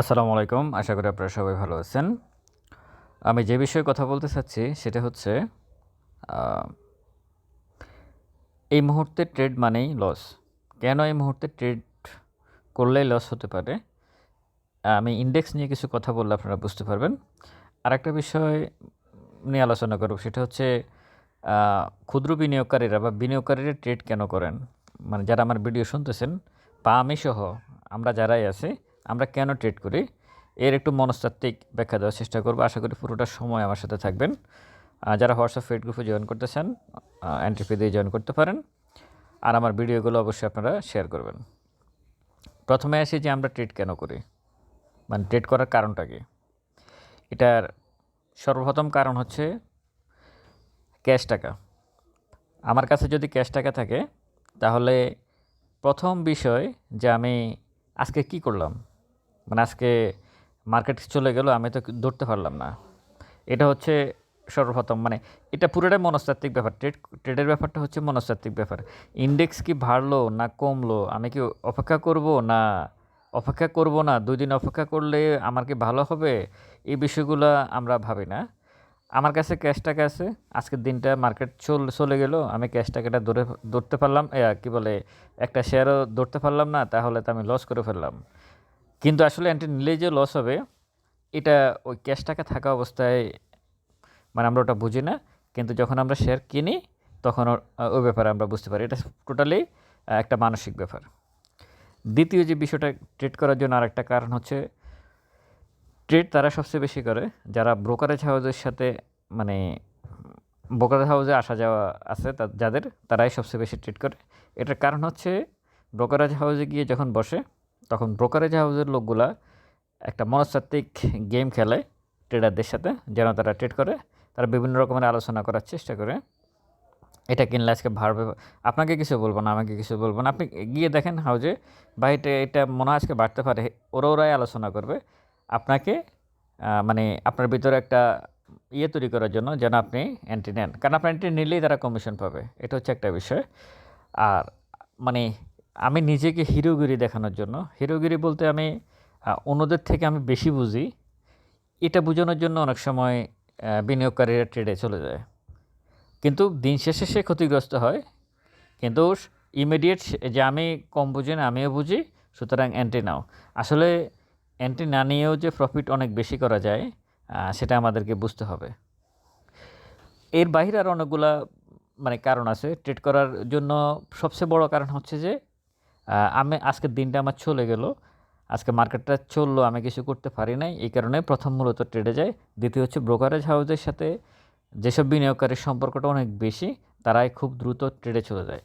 আসসালামু আলাইকুম। আশা করি আপনারা সবাই ভালো আছেন। আমি যে বিষয়ে কথা বলতে চাচ্ছি সেটা হচ্ছে এই মুহূর্তে ট্রেড মানেই লস। কেন এই মুহূর্তে ট্রেড করলেই লস হতে পারে? আমি ইন্ডেক্স নিয়ে কিছু কথা বললে আপনারা বুঝতে পারবেন। আর একটা বিষয় নিয়ে আলোচনা করব, সেটা হচ্ছে ক্ষুদ্র বিনিয়োগকারীরা বা বিনিয়োগকারীরা ট্রেড কেন করেন? মানে যারা আমার ভিডিও শুনতেছেন, বা আমি সহ, আমরা যারাই আছি আমরা কেন ট্রেড করি? এর একটু মনস্তাত্ত্বিক ব্যাখ্যা দেওয়ার চেষ্টা করব। আশা করি পুরোটা সময় আমার সাথে থাকবেন। যারা হোয়াটসঅ্যাপ ফেড গ্রুপে জয়েন করতে চান এন্ট্রি ফি দিয়ে জয়েন করতে পারেন। আর আমার ভিডিওগুলো অবশ্যই আপনারা শেয়ার করবেন। প্রথমে আসি যে আমরা ট্রেড কেন করি? মানে ট্রেড করার কারণটা কি? এটার সর্বপ্রথম কারণ হচ্ছে ক্যাশ টাকা। আমার কাছে যদি ক্যাশ টাকা থাকে, তাহলে প্রথম বিষয় যে আমি আজকে কি করলাম? মানে আজকে মার্কেট চলে গেল, আমি তো ধরতে পারলাম না। এটা হচ্ছে সর্বপ্রথম মানে এটা পুরোটাই মনস্তাত্ত্বিক ব্যাপার। ট্রেড ট্রেডের ব্যাপারটা হচ্ছে মনস্তাত্ত্বিক ব্যাপার। ইন্ডেক্স কি বাড়লো না কমলো? আমি কি অপেক্ষা করব না অপেক্ষা করব না? দুই দিন অপেক্ষা করলে আমার কি ভালো হবে? এই বিষয়গুলো আমরা ভাবি না। আমার কাছে ক্যাশ টাকা আছে। আজকের দিনটা মার্কেট চল, চলে গেল। আমি ক্যাশ টাকাটা ধরে, ধরতে পারলাম কি বলে, একটা শেয়ারও ধরতে পারলাম না, তাহলে তো আমি লস করে ফেললাম। কিন্তু আসলে অ্যান্টি নিলে যে লস হবে, এটা ওই ক্যাশ টাকা থাকা অবস্থায় মানে আমরা ওটা বুঝি না, কিন্তু যখন আমরা শেয়ার কিনি, তখন ওই ব্যাপারে আমরা বুঝতে পারি। এটা টোটালি একটা মানসিক ব্যাপার। দ্বিতীয় যে বিষয়টা ট্রেড করার জন্য আরেকটা কারণ হচ্ছে ট্রেড তারা সবচেয়ে বেশি করে, যারা ব্রোকারেজ হাউসের সাথে মানে ব্রোকারেজ হাউসে আসা যাওয়া আছে যাদের, তারাই সবচেয়ে বেশি ট্রেড করে। এটার কারণ হচ্ছে ব্রোকারেজ হাউসে গিয়ে যখন বসে তখন ব্রোকারেজ হাউসের লোকগুলা একটা মনস্তাত্ত্বিক গেম খেলে ট্রেডারদের সাথে, যেন তারা ট্রেড করে। তারা বিভিন্ন রকমের আলোচনা করার চেষ্টা করে। এটা কিনলে আজকে ভাড়বে আপনাকে কিছু বলব না, আমাকে কিছু বলব না। আপনি গিয়ে দেখেন হাউজে বা এটা এটা মনে হয় আজকে বাড়তে পারে। ওরা, ওরাই আলোচনা করবে। আপনাকে মানে আপনার ভিতরে একটা ইয়ে তৈরি করার জন্য যেন আপনি এন্ট্রি নেন। কারণ আপনার এন্ট্রি নিলেই তারা কমিশন পাবে। এটা হচ্ছে একটা বিষয়। আর মানে আমি নিজেকে হিরোগিরি দেখানোর জন্য। হিরোগিরি বলতে আমি অন্যদের থেকে আমি বেশি বুঝি। এটা বোঝানোর জন্য অনেক সময় বিনিয়োগকারীরা ট্রেডে চলে যায়। কিন্তু দিন শেষে সে ক্ষতিগ্রস্ত হয়। কিন্তু ইমিডিয়েট যে আমি কম বুঝি না, আমিও বুঝি, সুতরাং অ্যান্টি নাও। আসলে অ্যান্টি না নিয়েও যে প্রফিট অনেক বেশি করা যায় সেটা আমাদেরকে বুঝতে হবে। এর বাইরে আর অনেকগুলা মানে কারণ আছে। ট্রেড করার জন্য সবচেয়ে বড় কারণ হচ্ছে যে আমি আজকের দিনটা আমার চলে গেল। আজকে মার্কেটটা চলল, আমি কিছু করতে পারি নাই। এই কারণে প্রথম মূলত ট্রেডে যায় দ্বিতীয় হচ্ছে ব্রোকারেজ হাউসের সাথে যেসব বিনিয়োগকারীর সম্পর্কটা অনেক বেশি, তারাই খুব দ্রুত ট্রেডে চলে যায়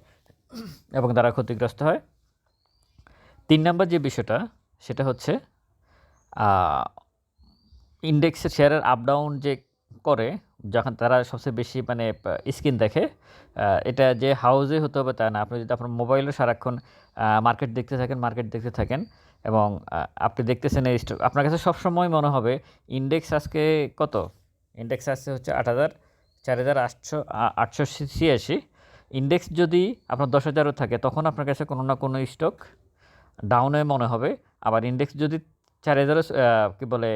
এবং তারা ক্ষতিগ্রস্ত হয়। তিন নম্বর যে বিষয়টা, সেটা হচ্ছে ইন্ডেক্সের শেয়ারের আপ ডাউন যে করে যখন তারা সবচেয়ে বেশি মানে স্ক্রিন দেখে এটা যে হাউসে হতে হবে তা না। আপনি যদি আপনার মোবাইলে সারাক্ষণ মার্কেট দেখতে থাকেন মার্কেট দেখতে থাকেন এবং আপনি দেখতেছেন এই স্টক আপনার কাছে সবসময় মনে হবে ইন্ডেক্স আজকে কত? ইন্ডেক্স আসছে হচ্ছে আট হাজার, চার হাজার আটশো আটশো ছিয়াশি। ইন্ডেক্স যদি আপনার দশ হাজারও থাকে, তখন আপনার কাছে কোনো না কোনো স্টক ডাউনে মনে হবে। আবার ইন্ডেক্স যদি চার হাজারও কী বলে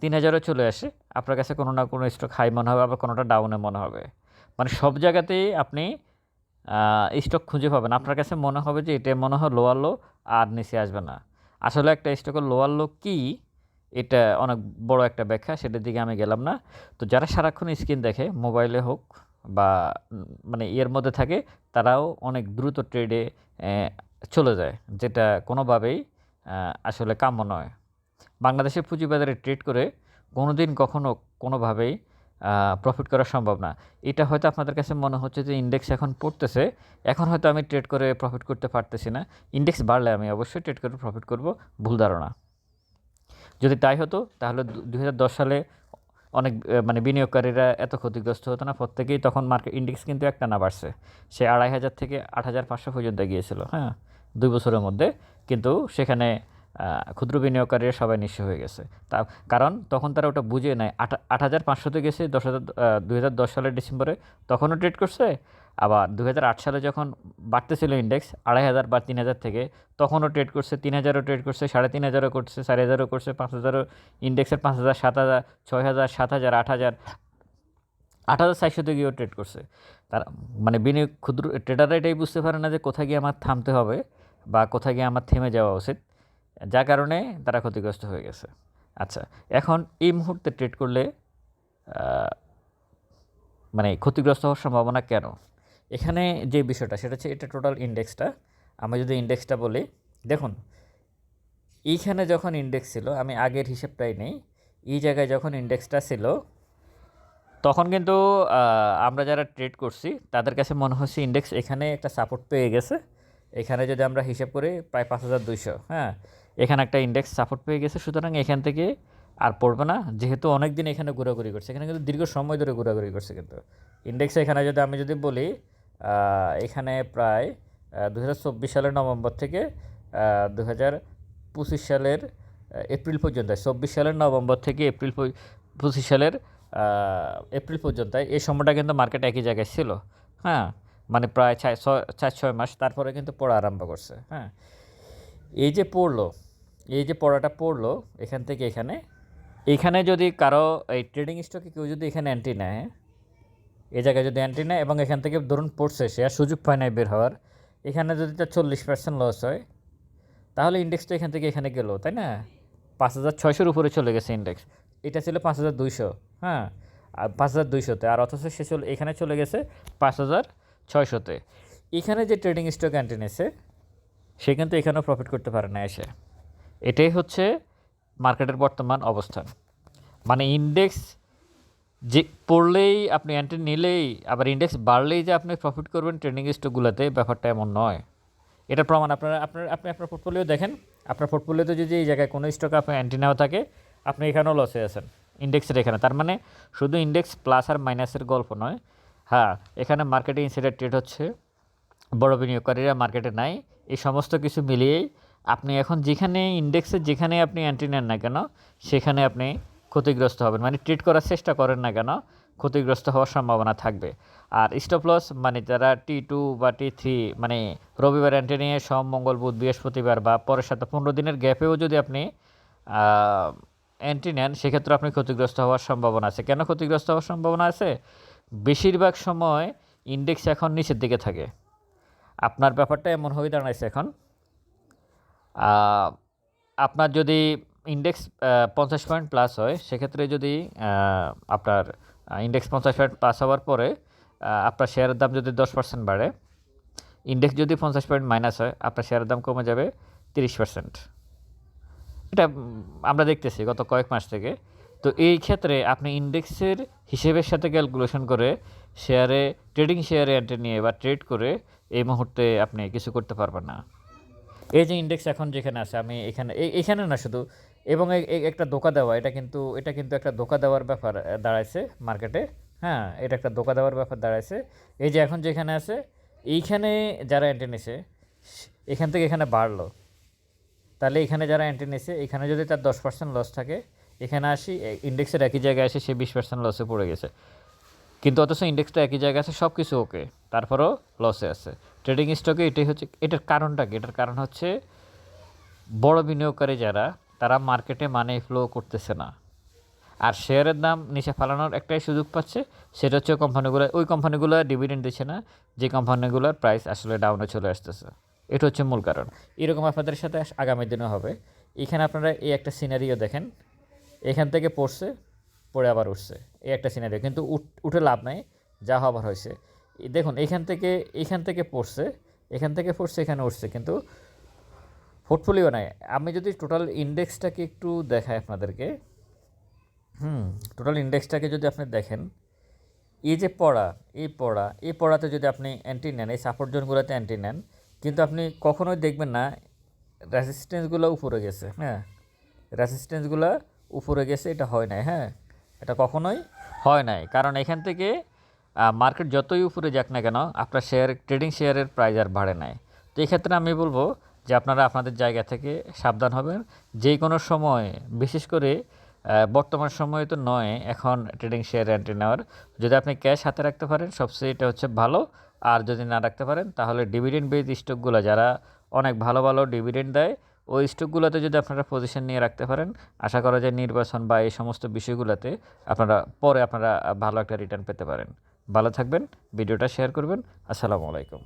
তিন হাজারও চলে আসে। আপনার কাছে কোনো না কোনো স্টক হাই মনে হবে, আবার কোনোটা ডাউনে মনে হবে। মানে সব জায়গাতেই আপনি স্টক খুঁজে পাবেন। আপনার কাছে মনে হবে যে এটা মনে হয় লোয়ার লো আর নিচে আসবে না। আসলে একটা স্টকের লোয়ার লো কী, এটা অনেক বড় একটা ব্যাখ্যা, সেটার দিকে আমি গেলাম না। তো যারা সারাক্ষণ স্ক্রিন দেখে মোবাইলে হোক বা মানে ইয়ের মধ্যে থাকে, তারাও অনেক দ্রুত ট্রেডে চলে যায়। যেটা কোনোভাবেই আসলে কাম্য নয়। বাংলাদেশের পুঁজিবাজারে ট্রেড করে কোনো দিন কখনো কোনোভাবেই প্রফিট করা সম্ভব না। এটা হয়তো আপনাদের কাছে মনে হচ্ছে যে ইন্ডেক্স এখন পড়তেছে, এখন হয়তো আমি ট্রেড করে প্রফিট করতে পারতেছি না। ইন্ডেক্স বাড়লে আমি অবশ্যই ট্রেড করে প্রফিট করব, ভুল ধারণা। যদি তাই হতো, তাহলে দু হাজার দশ সালে অনেক মানে বিনিয়োগকারীরা এত ক্ষতিগ্রস্ত হতো না, প্রত্যেকেই তখন মার্কেট ইন্ডেক্স কিন্তু একটা না বাড়ছে। সে আড়াই হাজার থেকে আট হাজার পাঁচশো পর্যন্ত গিয়েছিল হ্যাঁ দুই বছরের মধ্যে। কিন্তু সেখানে ক্ষুদ্র বিনিয়োগকারীরা সবাই নিঃস্ব হয়ে গেছে। তা, কারণ তখন তারা ওটা বুঝে নেয় আট আট হাজার পাঁচশোতে গেছে, দশ হাজার দুই হাজার দশ সালের ডিসেম্বরে। তখনও ট্রেড করছে। আবার দু হাজার আট সালে যখন বাড়তেছিল ইন্ডেক্স আড়াই হাজার বা তিন হাজার থেকে, তখনও ট্রেড করছে, তিন হাজারও ট্রেড করছে, সাড়ে তিন হাজারও করছে, চারি হাজারও করছে, পাঁচ হাজারও। ইন্ডেক্সের পাঁচ হাজার, সাত হাজার, ছয় হাজার, সাত হাজার, আট হাজার। আট হাজার চারশোতে গিয়েও ট্রেড করছে। তার মানে বিনিয়োগ ক্ষুদ্র ট্রেডাররা এটাই বুঝতে পারে না যে কোথায় গিয়ে আমার থামতে হবে বা কোথায় গিয়ে আমার থেমে যাওয়া উচিত। যার কারণে তারা ক্ষতিগ্রস্ত হয়ে গেছে। আচ্ছা এখন এই মুহূর্তে ট্রেড করলে মানে ক্ষতিগ্রস্ত হওয়ার সম্ভাবনা কেন? এখানে যে বিষয়টা, সেটা হচ্ছে এটা টোটাল ইন্ডেক্সটা আমি যদি ইন্ডেক্সটা বলি, দেখুন, এইখানে যখন ইন্ডেক্স ছিল, আমি আগের হিসেবটাই নেই, এই জায়গায় যখন ইন্ডেক্সটা ছিল, তখন কিন্তু আমরা যারা ট্রেড করছি, তাদের কাছে মনে হচ্ছে ইন্ডেক্স এখানে একটা সাপোর্ট পেয়ে গেছে। এখানে যদি আমরা হিসেব করি, প্রায় পাঁচ হাজার দুইশো হ্যাঁ? এখানে একটা ইন্ডেক্স সাপোর্ট পেয়ে গেছে, সুতরাং এখান থেকে আর পড়বে না। যেহেতু অনেক দিন এখানে ঘোরাঘুরি করছে, এখানে কিন্তু দীর্ঘ সময় ধরে ঘোরাঘুরি করছে কিন্তু। ইন্ডেক্স এখানে যদি আমি যদি বলি এখানে প্রায় দু হাজার চব্বিশ সালের নভেম্বর থেকে দু হাজার পঁচিশ সালের এপ্রিল পর্যন্ত, চব্বিশ সালের নভেম্বর থেকে এপ্রিল পঁচিশ সালের এপ্রিল পর্যন্ত এই সময়টা কিন্তু মার্কেট একই জায়গায় ছিল। হ্যাঁ মানে প্রায় ছয় ছয় চার ছয় মাস, তারপরে কিন্তু পড়া আরম্ভ করছে। হ্যাঁ এই যে পড়ল এই যে পড়াটা পড়ল, এখান থেকে এখানে। এখানে যদি কারও এই ট্রেডিং স্টকে কেউ যদি এখানে অ্যান্টি নেয়, এ জায়গায় যদি অ্যান্টি নেয় এবং এখান থেকে ধরুন পড়ছে সে আর সুযোগ পায় নাই বের হওয়ার, এখানে যদি তার চল্লিশ পার্সেন্ট লস হয়, তাহলে ইন্ডেক্স তো এখান থেকে এখানে গেল, তাই না? পাঁচ হাজার ছয়শোর উপরে চলে গেছে ইন্ডেক্স এটা ছিল পাঁচ হাজার দুইশো হ্যাঁ? আর পাঁচ হাজার দুইশোতে, আর অথচ সে চলে, এখানে চলে গেছে পাঁচ হাজার ছয়শোতে। এখানে যে ট্রেডিং স্টক অ্যান্টি নিয়েছে সে কিন্তু এখানেও প্রফিট করতে পারে না এসে। এটাই হচ্ছে মার্কেটের বর্তমান অবস্থান। মানে ইন্ডেক্স যে পড়লেই আপনি অ্যান্টি নিলেই, আবার ইন্ডেক্স বাড়লেই যে আপনি প্রফিট করবেন ট্রেডিং স্টকগুলোতে ব্যাপারটা এমন নয়। এটার প্রমাণ আপনারা, আপনার, আপনি আপনার পোর্টফোলিও দেখেন। আপনার পোর্টফোলিওতে যদি এই জায়গায় কোনো স্টক আপনার অ্যান্টি নেওয়া থাকে, আপনি এখানেও লসে আছেন ইন্ডেক্সের এখানে। তার মানে শুধু ইন্ডেক্স প্লাস আর মাইনাসের গল্প নয়। হ্যাঁ এখানে মার্কেটে ইনসাইডার ট্রেড হচ্ছে। বড় বিনিয়োগকারীরা মার্কেটে নাই। এই সমস্ত কিছু মিলিয়েই আপনি এখন যেখানে ইন্ডেক্সে যেখানে আপনি অ্যান্টি নেন না কেন, সেখানে আপনি ক্ষতিগ্রস্ত হবেন। মানে ট্রেড করার চেষ্টা করেন না কেন, ক্ষতিগ্রস্ত হওয়ার সম্ভাবনা থাকবে। আর স্টপ লস মানে যারা টি টু বা টি থ্রি মানে রবিবার অ্যান্টি নিয়ে সোম, মঙ্গল, বুধ, বৃহস্পতিবার বা পরের সাথে পনেরো দিনের গ্যাপেও যদি আপনি অ্যান্টি নেন, সেক্ষেত্রে আপনি ক্ষতিগ্রস্ত হওয়ার সম্ভাবনা আছে। কেন ক্ষতিগ্রস্ত হওয়ার সম্ভাবনা আছে? বেশিরভাগ সময় ইন্ডেক্স এখন নিচের দিকে থাকে। আপনার ব্যাপারটা এমন হয়ে দাঁড়াইছে এখন আপনার যদি ইন্ডেক্স পঞ্চাশ পয়েন্ট প্লাস হয়, সেক্ষেত্রে যদি আপনার ইন্ডেক্স পঞ্চাশ পয়েন্ট প্লাস হওয়ার পরে আপনার শেয়ারের দাম যদি দশ পার্সেন্ট বাড়ে ইন্ডেক্স যদি পঞ্চাশ পয়েন্ট মাইনাস হয়, আপনার শেয়ারের দাম কমে যাবে তিরিশ পার্সেন্ট এটা আমরা দেখতেছি গত কয়েক মাস থেকে। তো এই ক্ষেত্রে আপনি ইন্ডেক্সের হিসেবের সাথে ক্যালকুলেশন করে শেয়ারে ট্রেডিং শেয়ারে এন্ট্রি নিয়ে বা ট্রেড করে, এই মুহূর্তে আপনি কিছু করতে পারবেন না। এই যে ইন্ডেক্স এখন যেখানে আছে, আমি এখানে এখানে না শুধু, এবং একটা ধোকা দেওয়া, এটা কিন্তু এটা কিন্তু একটা ধোকা দেওয়ার ব্যাপার দাঁড়াইছে মার্কেটে হ্যাঁ এটা একটা ধোকা দেওয়ার ব্যাপার দাঁড়াইছে। এই যে এখন যেখানে আছে, এইখানে যারা এন্ট্রি নিছে, এখান থেকে এখানে বাড়লো। তাহলে এখানে যারা এন্ট্রি নিছে, এখানে যদি তার দশ পার্সেন্ট লস থাকে, এখানে আসি ইন্ডেক্সের একই জায়গায় এসে সে বিশ পার্সেন্ট লসে পড়ে গেছে। কিন্তু অথচ ইন্ডেক্সটা একই জায়গায় আছে সব কিছু ওকে তারপরেও লসে আছে। ট্রেডিং স্টকে এটাই হচ্ছে, এটার কারণটা কি? এটার কারণ হচ্ছে বড় বিনিয়োগকারী যারা, তারা মার্কেটে মানি ফ্লো করতেছে না। আর শেয়ারের দাম নিচে ফালানোর একটাই সুযোগ পাচ্ছে, সেটা হচ্ছে কোম্পানিগুলো ওই কোম্পানিগুলো ডিভিডেন্ড দিচ্ছে না, যে কোম্পানিগুলোর প্রাইস আসলে ডাউনে চলে আসতেছে। এটা হচ্ছে মূল কারণ। এরকম আপনাদের সাথে আগামী দিনও হবে। এখানে আপনারা এই একটা সিনারিও দেখেন। এখান থেকে পড়ছে, পড়ে আবার উঠছে। এই একটা সিনারিও কিন্তু উঠ- লাভ নাই, যা হবার হয়েছে। দেখুন, এখান থেকে এখান থেকে পড়ছে, এখান থেকে পড়ছে, এখানে উঠছে, কিন্তু পোর্টফোলিও নাই। আমি যদি টোটাল ইন্ডেক্সটাকে একটু দেখাই আপনাদেরকে, হুম টোটাল ইন্ডেক্সটাকে যদি আপনি দেখেন, এই যে পড়া, এই পড়া, এই পড়াতে যদি আপনি অ্যান্টি নেন, এই সাপোর্ট জোনগুলোতে অ্যান্টি নেন, কিন্তু আপনি কখনোই দেখবেন না রেসিস্টেন্সগুলো উপরে গেছে হ্যাঁ রেসিস্টেন্সগুলো উপরে গেছে, এটা হয় নাই হ্যাঁ এটা কখনোই হয় নাই। কারণ এখান থেকে মার্কেট যতই উপরে যাক না কেন, আপনার শেয়ার ট্রেডিং শেয়ারের প্রাইস আর বাড়ে নাই। তো এই ক্ষেত্রে আমি বলব যে আপনারা আপনাদের জায়গা থেকে সাবধান হবেন। যে কোনো সময়, বিশেষ করে বর্তমান সময়ে তো নয় এখন ট্রেডিং শেয়ার এন্ট্রি নেওয়ার। যদি আপনি ক্যাশ হাতে রাখতে পারেন, সবচেয়ে এটা হচ্ছে ভালো। আর যদি না রাখতে পারেন, তাহলে ডিভিডেন্ড বেজ স্টকগুলো যারা অনেক ভালো ভালো ডিভিডেন্ড দেয়, ওই স্টকগুলোতে যদি আপনারা পজিশন নিয়ে রাখতে পারেন, আশা করা যায় নির্বাচন বা এই সমস্ত বিষয়গুলোতে আপনারা, পরে আপনারা ভালো একটা রিটার্ন পেতে পারেন। ভালো থাকবেন ভিডিওটা শেয়ার করবেন আসসালামু আলাইকুম।